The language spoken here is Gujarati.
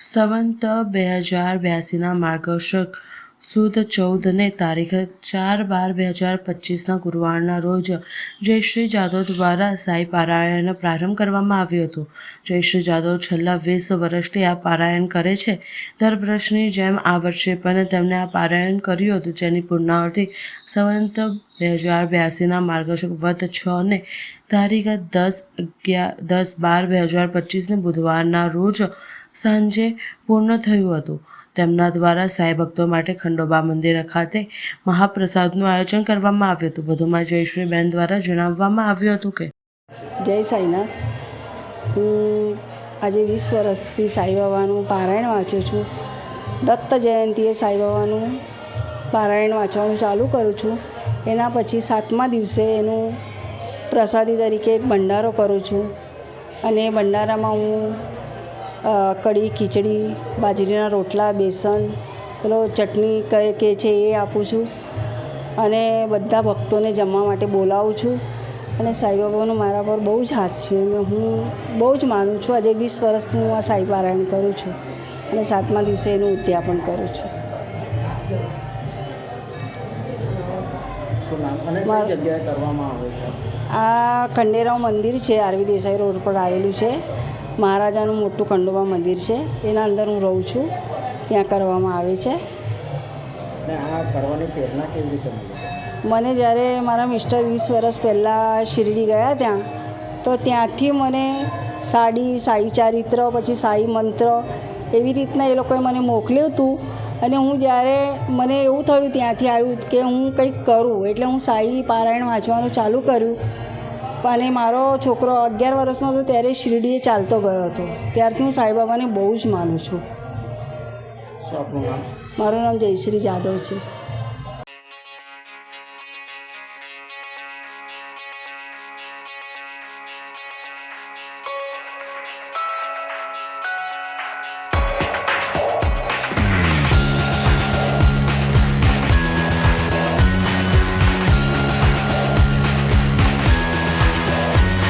સંવંત બે હજાર બ્યાસીના માર્ગશક સુદ ચૌદને તારીખ ચાર બાર બે હજાર પચીસના ગુરુવારના રોજ જયશ્રી જાદવ દ્વારા સાઈ પારાયણ પ્રારંભ કરવામાં આવ્યો હતો. જયશ્રી જાદવ છેલ્લા વીસ વર્ષથી આ પારાયણ કરે છે. દર વર્ષની જેમ આ વર્ષે પણ તેમણે આ પારાયણ કર્યું હતું, જેની પૂર્ણાવૃત્તિ સંવંત બે હજાર બ્યાસીના માર્ગદર્શક વધ છ ને તારીખ દસ અગિયાર દસ બાર બે હજાર પચીસને બુધવારના રોજ સાંજે પૂર્ણ થયું હતું. તેમના દ્વારા સાંઈ ભક્તો માટે ખંડોબા મંદિર ખાતે મહાપ્રસાદનું આયોજન કરવામાં આવ્યું હતું. વધુમાં જયશ્રીબેન દ્વારા જણાવવામાં આવ્યું હતું કે જય સાંઈનાથ. હું આજે વીસ વર્ષથી સાંઈબાબાનું પારાયણ વાંચું છું. દત્ત જયંતીએ સાંઈબાબાનું પારાયણ વાંચવાનું ચાલુ કરું છું. એના પછી સાતમા દિવસે એનું પ્રસાદી તરીકે એક ભંડારો કરું છું. અને એ ભંડારામાં હું કઢી ખીચડી બાજરીના રોટલા બેસન પેલો ચટણી કહે કે છે એ આપું છું. અને બધા ભક્તોને જમવા માટે બોલાવું છું. અને સાંઈબાબાનો મારા પર બહુ જ હાથ છે અને હું બહુ જ માનું છું. આજે વીસ વર્ષનું હું આ સાંઈપારાયણ કરું છું અને સાતમા દિવસે એનું ઉદ્યાપન કરું છું? આ ખંડેરાવ મંદિર છે આરવી દેસાઈ રોડ પર આવેલું છે. મહારાજાનું મોટું ખંડોબા મંદિર છે. એના અંદર હું રહું છું. ત્યાં કરવામાં આવે છે. મને જ્યારે મારા મિસ્ટર વીસ વર્ષ પહેલાં શિરડી ગયા ત્યાં તો ત્યાંથી મને સાડી સાઈ ચારિત્ર પછી સાઈ મંત્ર એવી રીતના એ લોકોએ મને મોકલ્યું હતું. અને હું જ્યારે મને એવું થયું ત્યાંથી આવ્યું કે હું કંઈક કરું એટલે હું સાઈ પારાયણ વાંચવાનું ચાલુ કર્યું. અને મારો છોકરો અગિયાર વર્ષનો હતો ત્યારે શિરડીએ ચાલતો ગયો હતો. ત્યારથી હું સાઈબાબાને બહુ જ માનું છું. મારું નામ જયશ્રી જાદવ છે.